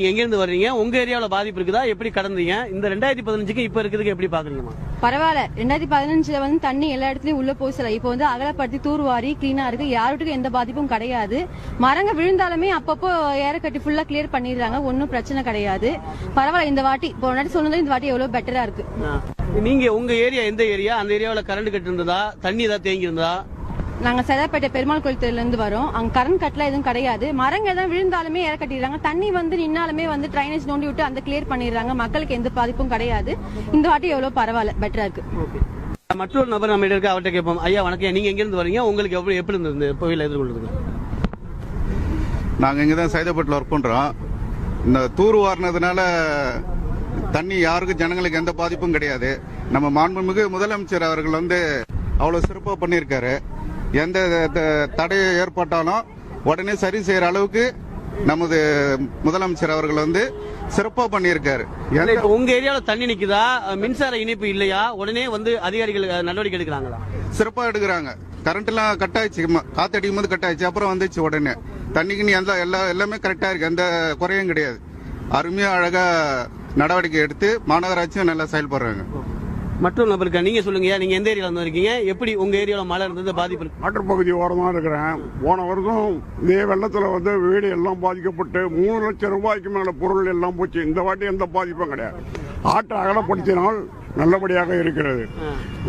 நீங்க எங்க இருந்து வர்றீங்க? உங்க ஏரியாவுல பாதிப்பு இருக்குதா? எப்படி கடந்தீங்க? இந்த ரெண்டாயிரத்தி பதினஞ்சுக்கு இப்ப இருக்கிறதுக்கு எப்படி பாக்குறீங்கம்மா? பரவாயில்ல. ரெண்டாயிரத்தி பதினஞ்சுல வந்து தண்ணி எல்லா இடத்துலயும் உள்ள போய் சில. இப்போ வந்து அகலப்படுத்தி தூர்வாரி கிளீனா இருக்கு. யாருக்கும் எந்த பாதிப்பும் கிடையாது. மரங்க விழுந்தாலுமே அப்பப்போ ஏற கட்டி ஃபுல்லா கிளியர் பண்ணிடுறாங்க. ஒன்னும் பிரச்சனை கிடையாது. பரவாயில்ல இந்த வாட்டி இப்போ முன்னாடி சொன்னது இந்த வாட்டி எவ்வளவு பெட்டரா இருக்கு. நீங்க உங்க ஏரியா எந்த ஏரியா? அந்த ஏரியாவுல கரண்ட் கட்டு இருந்ததா தண்ணி ஏதாவது தேங்கி இருந்ததா நாங்க சைதாப்பேட்டை பெருமாள் கோயில் தெருல இருந்து வரோம். அங்க கரண்ட் கட்ல எதுவும் கிடையாது. மரங்க தான் விழுந்தாலுமே ஏற கட்டிடுறாங்க. தண்ணி வந்து நின்னாலுமே வந்து ட்ரைனேஜ் நோண்டி விட்டு அந்த கிளியர் பண்ணிடுறாங்க. மக்களுக்கு எந்த பாதிப்பும் கிடையாது. இந்த வாட்டி எவ்வளவு பரவாயில்ல. பெட்டரா இருக்கு. மற்றொரு நபர் நம்ம இருக்க. அவர்கிட்ட கேட்போம். ஐயா வணக்கம். நீங்க எங்க இருந்து வரீங்க? உங்களுக்கு எப்படி எப்படி இருந்தது இந்த புயல எதிர்கொள்றது நாங்கள் இங்கே தான் சைதாப்பேட்டில் ஒர்க் பண்ணுறோம் இந்த தூர் வாரினதுனால தண்ணி யாருக்கும் ஜனங்களுக்கு எந்த பாதிப்பும் கிடையாது. நம்ம மாண்புமிகு முதலமைச்சர் அவர்கள் வந்து அவ்வளோ சிறப்பாக பண்ணியிருக்காரு. எந்த தடை ஏற்பட்டாலும் உடனே சரி செய்கிற அளவுக்கு நமது முதலமைச்சர் அவர்கள் வந்து சிறப்பாக பண்ணியிருக்காரு. உங்க ஏரியாவுல தண்ணி நிக்குதா? மின்சார இணைப்பு இல்லையா? உடனே வந்து அதிகாரிகள் நடவடிக்கை எடுக்கிறாங்களா? சிறப்பாக எடுக்கிறாங்க. கரண்ட் எல்லாம் கட் ஆயிடுச்சு காத்தடிக்கும் போது கட் ஆயிடுச்சு அப்புறம் வந்துச்சு உடனே. தண்ணிக்கு எந்த எல்லா எல்லாமே கரெக்டா இருக்கு. எந்த குறையும் கிடையாது. அருமையா அழகா நடவடிக்கை எடுத்து மாநகராட்சியும் நல்லா செயல்படுறாங்க. மற்றொரு நபருக்கு நீங்க சொல்லுங்க நீங்க எந்த ஏரியால இருந்து இருக்கீங்க எப்படி உங்க ஏரியாவுல மழை இருந்தது பாதிப்பு இருக்கு? ஆற்றுப்பகுதி ஓரமாக இருக்கிறேன். போன வருஷம் இதே வெள்ளத்தில் வந்து வீடு எல்லாம் பாதிக்கப்பட்டு மூணு லட்சம் ரூபாய்க்கு மேல பொருள் எல்லாம் போச்சு. இந்த வாட்டி எந்த பாதிப்பும் கிடையாது. ஆற்றை அகலப்படுத்தினால் நல்லபடியாக இருக்கிறது.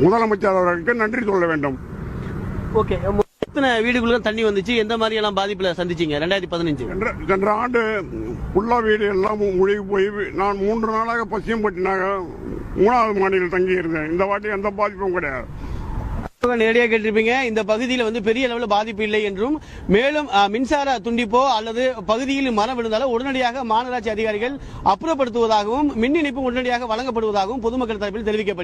முதலமைச்சர் அவர்களுக்கு நன்றி சொல்ல வேண்டும். ஓகே எத்தனை வீடுகளுக்கு தண்ணி வந்துச்சு? எந்த மாதிரி எல்லாம் பாதிப்புல சந்திச்சீங்க ரெண்டாயிரத்தி பதினஞ்சு? சென்ற ஆண்டு புல்லா வீடு எல்லாம் முழுகி போய் நான் மூன்று நாளாக பசியம்பட்டினாக மூணாவது மாடியில் தங்கியிருந்தேன். இந்த வாட்டி எந்த பாதிப்பும் கிடையாது. நேரடியாக கேட்டிருப்பீங்க இந்த பகுதியில் வந்து பெரிய அளவில் பாதிப்பு இல்லை என்றும் மேலும் மின்சார துண்டிப்போ அல்லது பகுதியில் மரம் விழுந்தாலோ உடனடியாக மாநகராட்சி அதிகாரிகள் அப்புறப்படுத்துவதாகவும் மின் இணைப்பு உடனடியாக வழங்கப்படுவதாகவும் பொதுமக்கள் தரப்பில் தெரிவிக்கப்பட்டது